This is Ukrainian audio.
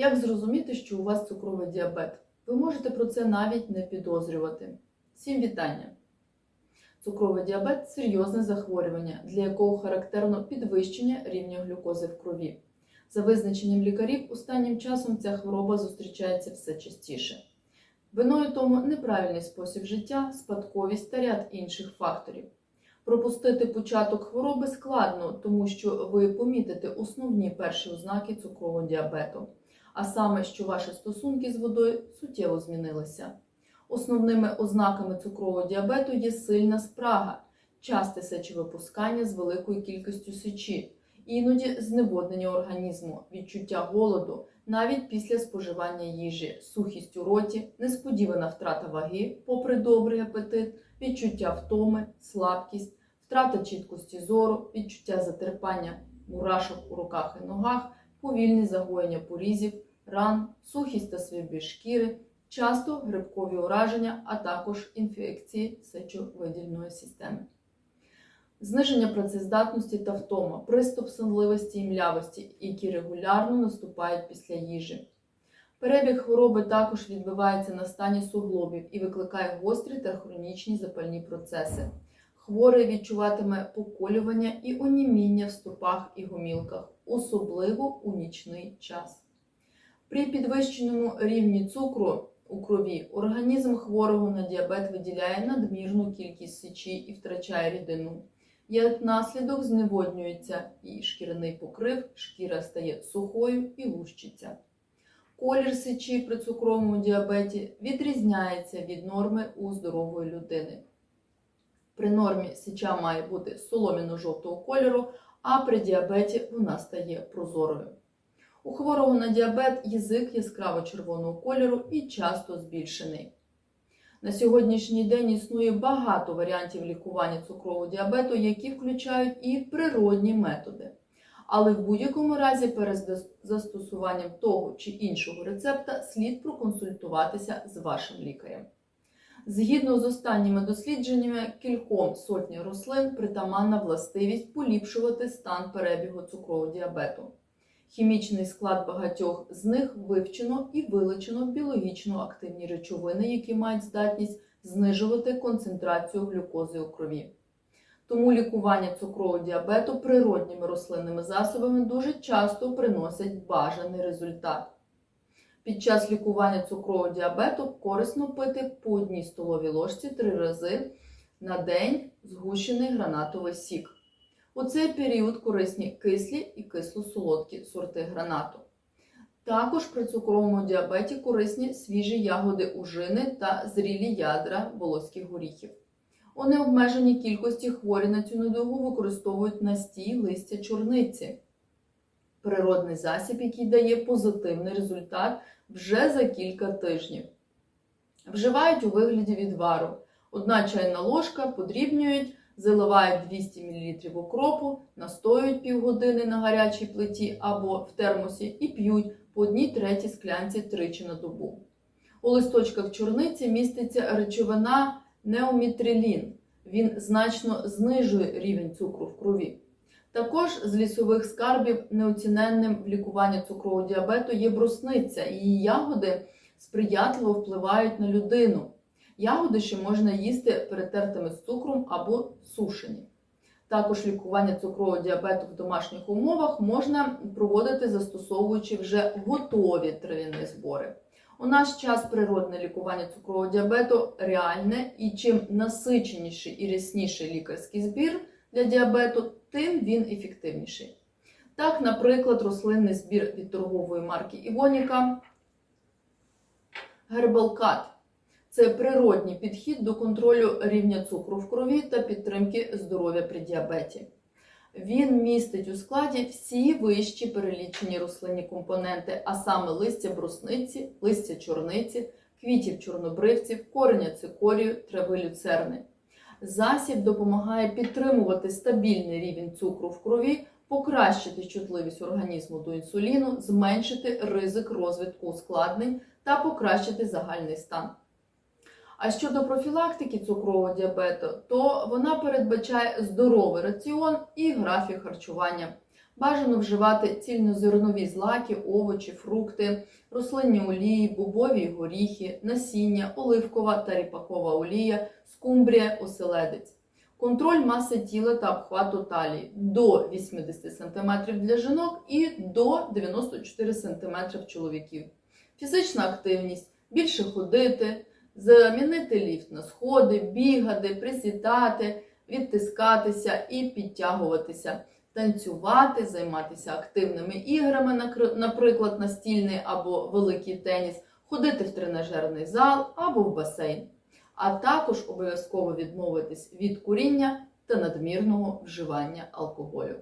Як зрозуміти, що у вас цукровий діабет? Ви можете про це навіть не підозрювати. Всім вітання! Цукровий діабет серйозне захворювання, для якого характерно підвищення рівня глюкози в крові. За визначенням лікарів, останнім часом ця хвороба зустрічається все частіше. Виною тому неправильний спосіб життя, спадковість та ряд інших факторів. Пропустити початок хвороби складно, тому що ви помітите основні перші ознаки цукрового діабету, а саме, що ваші стосунки з водою суттєво змінилися. Основними ознаками цукрового діабету є сильна спрага, часте сечовипускання з великою кількістю сечі, іноді зневоднення організму, відчуття голоду навіть після споживання їжі, сухість у роті, несподівана втрата ваги, попри добрий апетит, відчуття втоми, слабкість, втрата чіткості зору, відчуття затерпання, мурашок у руках і ногах, повільне загоєння порізів, ран, сухість та свірбі шкіри, часто грибкові ураження, а також інфекції сечовидільної системи. Зниження працездатності та втома, приступ сонливості і млявості, які регулярно наступають після їжі. Перебіг хвороби також відбивається на стані суглобів і викликає гострі та хронічні запальні процеси. Хворий відчуватиме поколювання і оніміння в стопах і гомілках, особливо у нічний час. При підвищеному рівні цукру у крові організм хворого на діабет виділяє надмірну кількість сечі і втрачає рідину. Як наслідок зневоднюється і шкіряний покрив, шкіра стає сухою і лущиться. Колір сечі при цукровому діабеті відрізняється від норми у здорової людини. При нормі сеча має бути соломіно-жовтого кольору, а при діабеті вона стає прозорою. У хворого на діабет язик яскраво червоного кольору і часто збільшений. На сьогоднішній день існує багато варіантів лікування цукрового діабету, які включають і природні методи. Але в будь-якому разі перед застосуванням того чи іншого рецепта слід проконсультуватися з вашим лікарем. Згідно з останніми дослідженнями, кільком сотні рослин притаманна властивість поліпшувати стан перебігу цукрового діабету. Хімічний склад багатьох з них вивчено і вилучено біологічно активні речовини, які мають здатність знижувати концентрацію глюкози у крові. Тому лікування цукрового діабету природніми рослинними засобами дуже часто приносять бажаний результат. Під час лікування цукрового діабету корисно пити по одній столовій ложці три рази на день згущений гранатовий сік. У цей період корисні кислі і кисло-солодкі сорти гранату. Також при цукровому діабеті корисні свіжі ягоди ужини та зрілі ядра волоських горіхів. У необмеженій кількості хворі на цю недугу використовують настій листя чорниці. Природний засіб, який дає позитивний результат вже за кілька тижнів. Вживають у вигляді відвару. Одна чайна ложка подрібнюють, заливають 200 мл окропу, настоюють півгодини на гарячій плиті або в термосі і п'ють по одній третій склянці тричі на добу. У листочках чорниці міститься речовина неомітрилін. Він значно знижує рівень цукру в крові. Також з лісових скарбів неоціненним в лікуванні цукрового діабету є брусниця. Її ягоди сприятливо впливають на людину. Ягоди ще можна їсти перетертими з цукром або сушені. Також лікування цукрового діабету в домашніх умовах можна проводити застосовуючи вже готові трав'яні збори. У наш час природне лікування цукрового діабету реальне і чим насиченіший і рясніший лікарський збір для діабету, тим він ефективніший. Так, наприклад, рослинний збір від торгової марки Івоніка Гербалкат це природній підхід до контролю рівня цукру в крові та підтримки здоров'я при діабеті. Він містить у складі всі вищі перелічені рослинні компоненти, а саме листя брусниці, листя чорниці, квітів чорнобривців, кореня цикорію, трави люцерни. Засіб допомагає підтримувати стабільний рівень цукру в крові, покращити чутливість організму до інсуліну, зменшити ризик розвитку ускладнень та покращити загальний стан. А щодо профілактики цукрового діабету, то вона передбачає здоровий раціон і графік харчування. Бажано вживати цільнозернові злаки, овочі, фрукти, рослинні олії, бобові горіхи, насіння, оливкова та ріпакова олія, скумбрія, оселедець. Контроль маси тіла та обхвату талії до 80 см для жінок і до 94 см чоловіків. Фізична активність більше ходити, замінити ліфт на сходи, бігати, присідати, відтискатися і підтягуватися, танцювати, займатися активними іграми, наприклад, настільний або великий теніс, ходити в тренажерний зал або в басейн, а також обов'язково відмовитись від куріння та надмірного вживання алкоголю.